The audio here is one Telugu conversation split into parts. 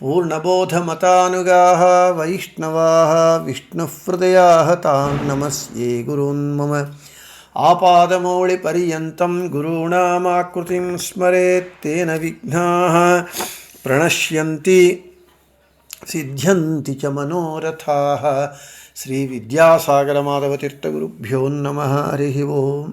पूर्णबोधमतानुगाः वैष्णवाः विष्णुहृदयाः तान् नमस्ये गुरून् मम। आपादमौलिपर्यन्तं गुरूणामाकृतिं स्मरेत् तेन विघ्नाः। प्रणश्यन्ति सिद्ध्यन्ति च मनोरथाः। श्रीविद्यासागरमाधवतीर्थगुरुभ्यो नमः। हरिः ओम्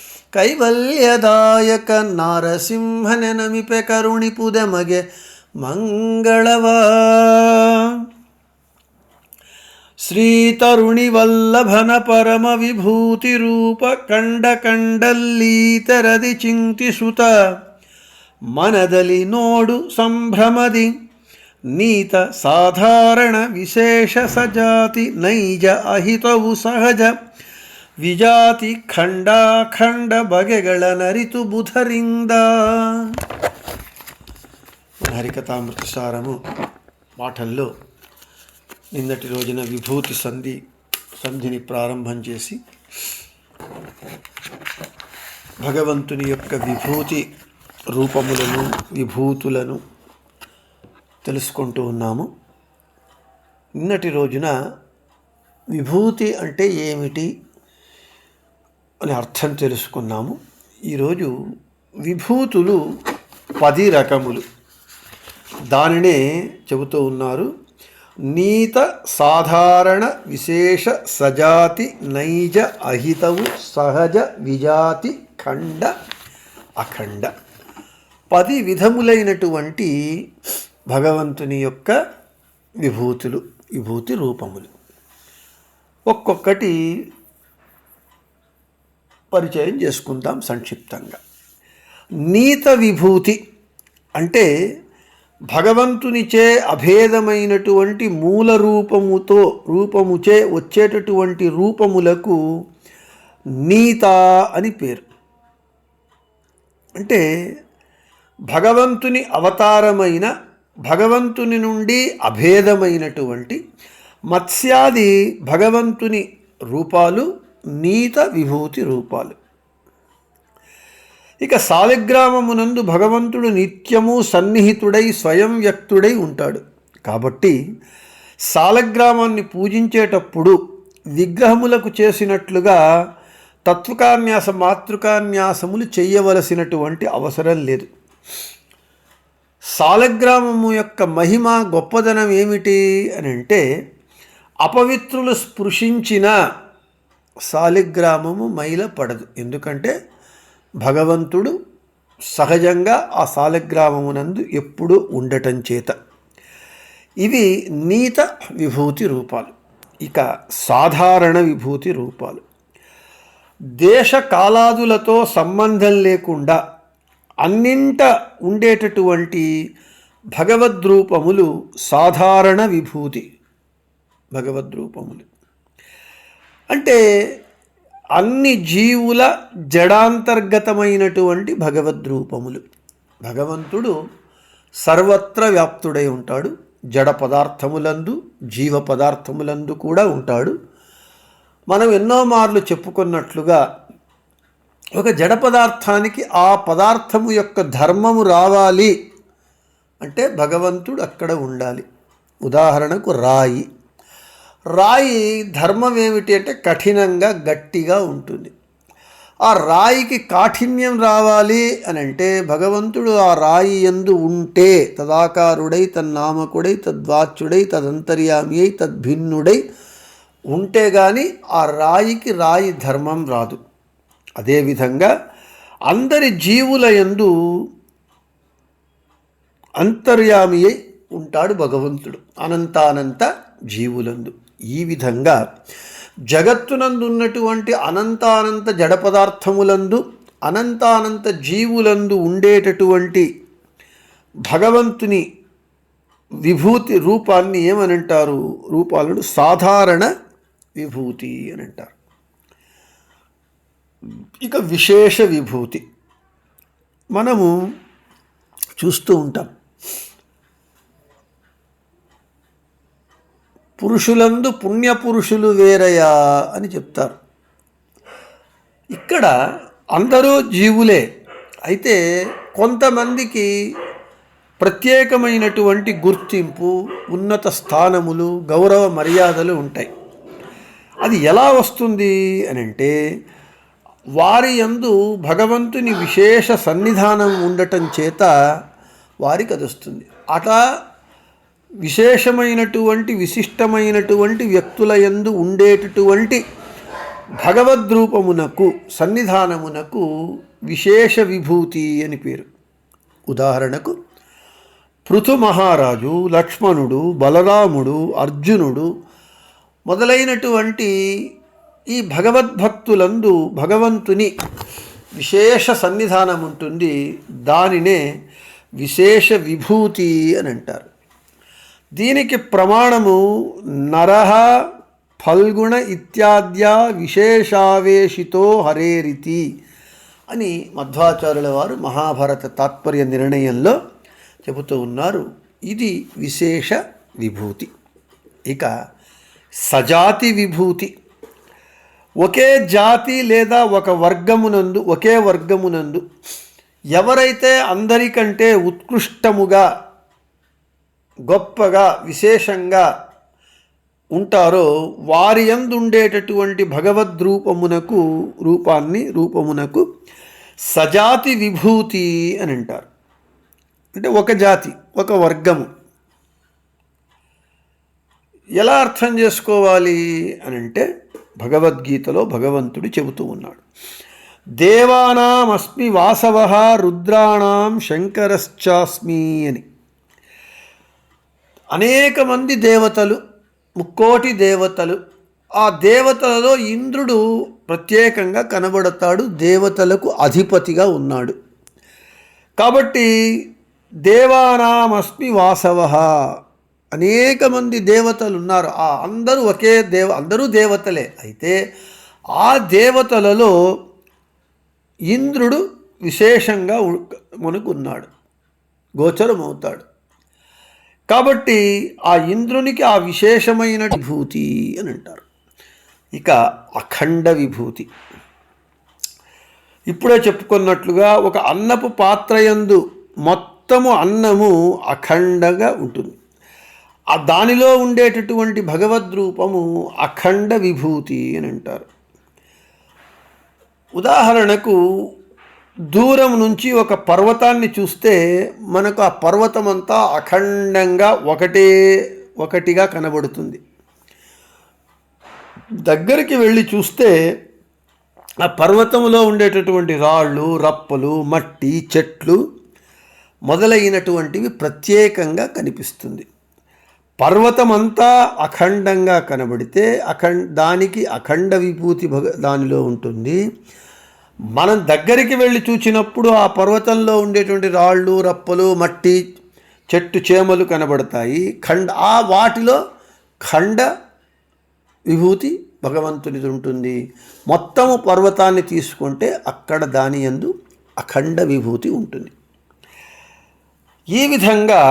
ಕೈವಲ್ಯದಾಯಕ ನಾರಸಿಂಹನೆ ನಮಿಪೆ ಕರುಣಿಪುದೆ ಮಗೆ ಮಂಗಳವ. ಶ್ರೀತರುಣಿ ವಲ್ಲಭನ ಪರಮ ವಿಭೂತಿ ರೂಪ ಕಂಡ ಕಂಡಲ್ಲೀತರದಿ ಚಿಂತಿಸುತ್ತ ಮನದಲ್ಲಿ ನೋಡು ಸಂಭ್ರಮದಿ, ನೀತ ಸಾಧಾರಣ ವಿಶೇಷ ಸಜಾತಿ ನೈಜ ಅಹಿತವು ಸಹಜ. ವಿಜಾತಿ ಖಂಡಾಖಂಡ ಬಗೆಗಳ ನರಿತು ಬುಧರಿಂದ హరికథామృత సారము పాఠంలో నిన్నటి రోజున విభూతి సంధి సంధిని ప్రారంభం చేసి భగవంతుని యొక్క విభూతి రూపములను విభూతులను తెలుసుకుంటూ ఉన్నాము నిన్నటి రోజున విభూతి అంటే ఏమిటి అని అర్థం తెలుసుకున్నాము. ఈరోజు విభూతులు పది రకములు. దానినే చెబుతూ ఉన్నారు. నీత సాధారణ విశేష సజాతి నైజ అహితవు సహజ విజాతి ఖండ అఖండ. పది విధములైనటువంటి భగవంతుని యొక్క విభూతులు విభూతి రూపములు. ఒక్కొక్కటి పరిచయం చేసుకుందాం సంక్షిప్తంగా. నీత విభూతి అంటే భగవంతునిచే అభేదమైనటువంటి మూల రూపముతో రూపముచే వచ్చేటటువంటి రూపములకు నీత అని పేరు. అంటే భగవంతుని అవతారమైన భగవంతుని నుండి అభేదమైనటువంటి మత్స్యాది భగవంతుని రూపాలు నీత విభూతి రూపాలు. ఇక సాలిగ్రామమునందు భగవంతుడు నిత్యము సన్నిహితుడై స్వయం వ్యక్తుడై ఉంటాడు. కాబట్టి సాలగ్రామాన్ని పూజించేటప్పుడు విగ్రహములకు చేసినట్లుగా తత్వకాన్యాస మాతృకాన్యాసములు చేయవలసినటువంటి అవసరం లేదు. సాలగ్రామము యొక్క మహిమ గొప్పదనం ఏమిటి అని అంటే అపవిత్రులు స్పృశించిన సాలిగ్రామము మైల పడదు. ఎందుకంటే భగవంతుడు సహజంగా ఆ సాలగ్రామమునందు ఎప్పుడూ ఉండటం చేత. ఇవి నీత విభూతి రూపాలు. ఇక సాధారణ విభూతి రూపాలు. దేశ కాలాదులతో సంబంధం లేకుండా అన్నింట ఉండేటటువంటి భగవద్రూపములు సాధారణ విభూతి. భగవద్రూపములు. అంటే అన్ని జీవుల జడాంతర్గతమైనటువంటి భగవద్రూపములు భగవంతుడు సర్వత్ర వ్యాప్తుడై ఉంటాడు. జడ పదార్థములందు జీవ పదార్థములందు కూడా ఉంటాడు. మనం ఎన్నో మార్లు చెప్పుకున్నట్లుగా ఒక జడ పదార్థానికి ఆ పదార్థము యొక్క ధర్మము రావాలి అంటే భగవంతుడు అక్కడ ఉండాలి. ఉదాహరణకు రాయి. రాయి ధర్మం ఏమిటి అంటే కఠినంగా గట్టిగా ఉంటుంది. ఆ రాయికి కాఠిన్యం రావాలి అని అంటే భగవంతుడు ఆ రాయి ఎందు ఉంటే తదాకారుడై తన్నామకుడై తద్వాచ్యుడై తదంతర్యామి అయి తద్భిన్నుడై ఉంటే కానీ ఆ రాయికి రాయి ధర్మం రాదు. అదేవిధంగా అందరి జీవుల యందు అంతర్యామి అయి ఉంటాడు భగవంతుడు. అనంతానంత జీవులందు. ఈ విధంగా జగత్తునందు ఉన్నటువంటి అనంతానంత జడ పదార్థములందు అనంతానంత జీవులందు ఉండేటటువంటి భగవంతుని విభూతి రూపాన్ని ఏమనంటారు? రూపాలను సాధారణ విభూతి అని అంటారు ఇక విశేష విభూతి. మనము చూస్తూ ఉంటాం. పురుషులందు పుణ్యపురుషులు వేరయా అని చెప్తారు. ఇక్కడ అందరూ జీవులే. అయితే కొంతమందికి ప్రత్యేకమైనటువంటి గుర్తింపు ఉన్నత స్థానములు గౌరవ మర్యాదలు ఉంటాయి. అది ఎలా వస్తుంది అని అంటే వారి యందు భగవంతుని విశేష సన్నిధానం ఉండటం చేత వారికి అది వస్తుంది అట విశేషమైనటువంటి విశిష్టమైనటువంటి వ్యక్తుల యందు ఉండేటటువంటి భగవద్రూపమునకు సన్నిధానమునకు విశేష విభూతి అని పేరు. ఉదాహరణకు పృథు మహారాజు లక్ష్మణుడు బలరాముడు అర్జునుడు మొదలైనటువంటి ఈ భగవద్భక్తులందు భగవంతుని విశేష సన్నిధానం ఉంటుంది దానినే విశేష విభూతి అని అంటారు. దీనికి ప్రమాణము నరహ ఫల్గుణ ఇత్యాద్యా విశేషావేశితో హరేరితి అని మధ్వాచార్యుల వారు మహాభారత తాత్పర్య నిర్ణయంలో చెబుతూ ఉన్నారు. ఇది విశేష విభూతి. ఇక సజాతి విభూతి. ఒకే జాతి లేదా ఒక వర్గమునందు ఒకే వర్గమునందు ఎవరైతే అందరికంటే ఉత్కృష్టముగా గొప్పగా విశేషంగా ఉంటారో వారి ఎందుండేటటువంటి భగవద్రూపమునకు రూపాన్ని రూపమునకు సజాతి విభూతి అని అంటారు. అంటే ఒక జాతి ఒక వర్గము. ఎలా అర్థం చేసుకోవాలి అని అంటే భగవద్గీతలో భగవంతుడు చెబుతూ ఉన్నాడు. దేవానామస్మి వాసవ రుద్రాణం శంకరశ్చాస్మి అని. అనేక మంది దేవతలు ముక్కోటి దేవతలు. ఆ దేవతలలో ఇంద్రుడు ప్రత్యేకంగా కనబడతాడు దేవతలకు అధిపతిగా ఉన్నాడు. కాబట్టి దేవానామస్మి వాసవ అనేక మంది దేవతలు ఉన్నారు. ఆ అందరూ ఒకే దేవ అందరూ దేవతలే. అయితే ఆ దేవతలలో ఇంద్రుడు విశేషంగా మనకు ఉన్నాడు గోచరమవుతాడు. కాబట్టి ఆ ఇంద్రునికి ఆ విశేషమైన విభూతి అని అంటారు. ఇక అఖండ విభూతి. ఇప్పుడే చెప్పుకున్నట్లుగా ఒక అన్నపు పాత్రయందు మొత్తము అన్నము అఖండగా ఉంటుంది. ఆ దానిలో ఉండేటటువంటి భగవద్రూపము అఖండ విభూతి అని అంటారు. ఉదాహరణకు దూరం నుంచి ఒక పర్వతాన్ని చూస్తే మనకు ఆ పర్వతం అంతా అఖండంగా ఒకటే ఒకటిగా కనబడుతుంది. దగ్గరికి వెళ్ళి చూస్తే ఆ పర్వతంలో ఉండేటటువంటి రాళ్ళు రప్పలు మట్టి చెట్లు మొదలైనటువంటివి ప్రత్యేకంగా కనిపిస్తుంది. పర్వతమంతా అఖండంగా కనబడితే అఖండ దానికి అఖండ విభూతి భగ దానిలో ఉంటుంది. మనం దగ్గరికి వెళ్ళి చూసినప్పుడు ఆ పర్వతంలో ఉండేటువంటి రాళ్ళు రప్పలు మట్టి చెట్టు చేమలు కనబడతాయి. ఖండ ఆ వాటిలో ఖండ విభూతి భగవంతునిది ఉంటుంది. మొత్తము పర్వతాన్ని తీసుకుంటే అక్కడ దాని ఎందు అఖండ విభూతి ఉంటుంది. ఈ విధంగా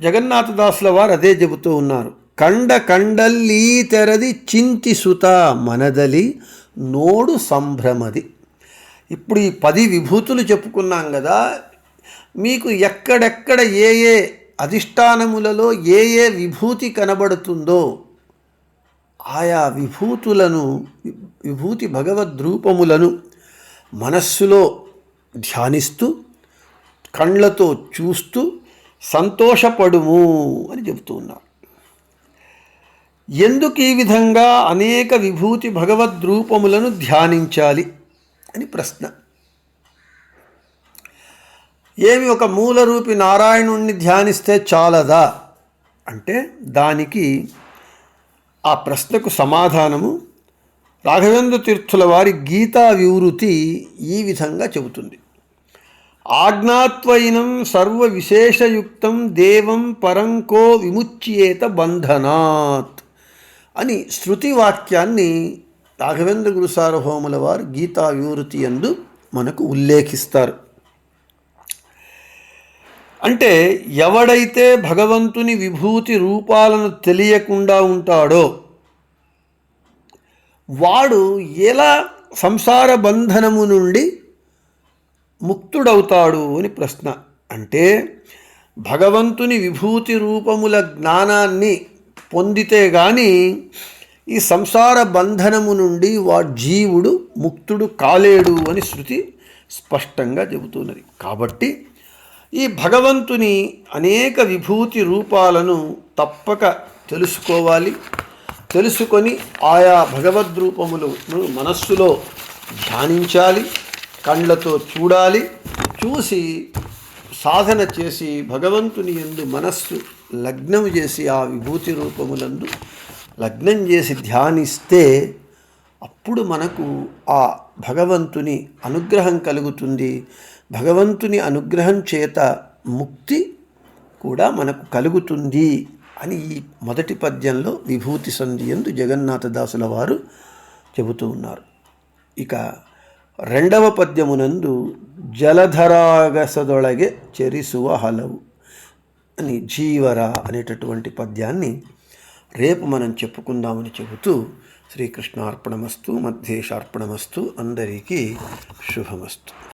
జగన్నాథదాసుల వారు అదే చెబుతూ ఉన్నారు. ఖండ కండల్లీ తెరది చింతిసుత మనదలి నోడు సంభ్రమది. ఇప్పుడు ఈ పది విభూతులు చెప్పుకున్నాం కదా మీకు ఎక్కడెక్కడ ఏ ఏ అధిష్టానములలో ఏ ఏ విభూతి కనబడుతుందో ఆయా విభూతులను విభూతి భగవద్రూపములను మనస్సులో ధ్యానిస్తూ కళ్ళతో చూస్తూ సంతోషపడుము అని చెబుతూ ఉన్నారు ఎందుకు ఈ విధంగా అనేక విభూతి భగవద్రూపములను ధ్యానించాలి అని ప్రశ్న. ఏమి ఒక మూలరూపి నారాయణుణ్ణి ధ్యానిస్తే చాలదా? అంటే దానికి ఆ ప్రశ్నకు సమాధానము రాఘవేంద్ర తీర్థుల వారి గీతా వివృతి ఈ విధంగా చెబుతుంది. ఆజ్ఞాత్వైనం సర్వ విశేషయుక్తం దేవం పరంకో విముచ్యేత బంధనాత్. అని శృతి వాక్యాన్ని రాఘవేంద్ర గురు సార్వభౌముల వారు గీతా వివృతి ఎందు మనకు ఉల్లేఖిస్తారు. అంటే ఎవడైతే భగవంతుని విభూతి రూపాలను తెలియకుండా ఉంటాడో వాడు ఎలా సంసార బంధనము నుండి ముక్తుడవుతాడు అని ప్రశ్న. అంటే భగవంతుని విభూతి రూపముల జ్ఞానాన్ని పొందితే గాని ఈ సంసార బంధనము నుండి వా జీవుడు ముక్తుడు కాలేడు అని శృతి స్పష్టంగా చెబుతున్నది. కాబట్టి ఈ భగవంతుని అనేక విభూతి రూపాలను తప్పక తెలుసుకోవాలి. తెలుసుకొని ఆయా భగవద్రూపములు మనస్సులో ధ్యానించాలి కళ్ళతో చూడాలి చూసి సాధన చేసి భగవంతుని ఎందు మనస్సు లగ్నం చేసి ఆ విభూతి రూపములందు లగ్నం చేసి ధ్యానిస్తే అప్పుడు మనకు ఆ భగవంతుని అనుగ్రహం కలుగుతుంది. భగవంతుని అనుగ్రహం చేత ముక్తి కూడా మనకు కలుగుతుంది అని ఈ మొదటి పద్యంలో విభూతి సంధి ఎందు జగన్నాథదాసుల వారు చెబుతూ ఉన్నారు. ఇక రెండవ పద్యమునందు జలధరాగసదొడగే చెరిసువ హలవు. అని జీవర అనేటటువంటి పద్యాన్ని రేపు మనం చెప్పుకుందామని చెబుతూ శ్రీకృష్ణార్పణమస్తు మధ్యేశార్పణమస్తు అందరికీ శుభమస్తు.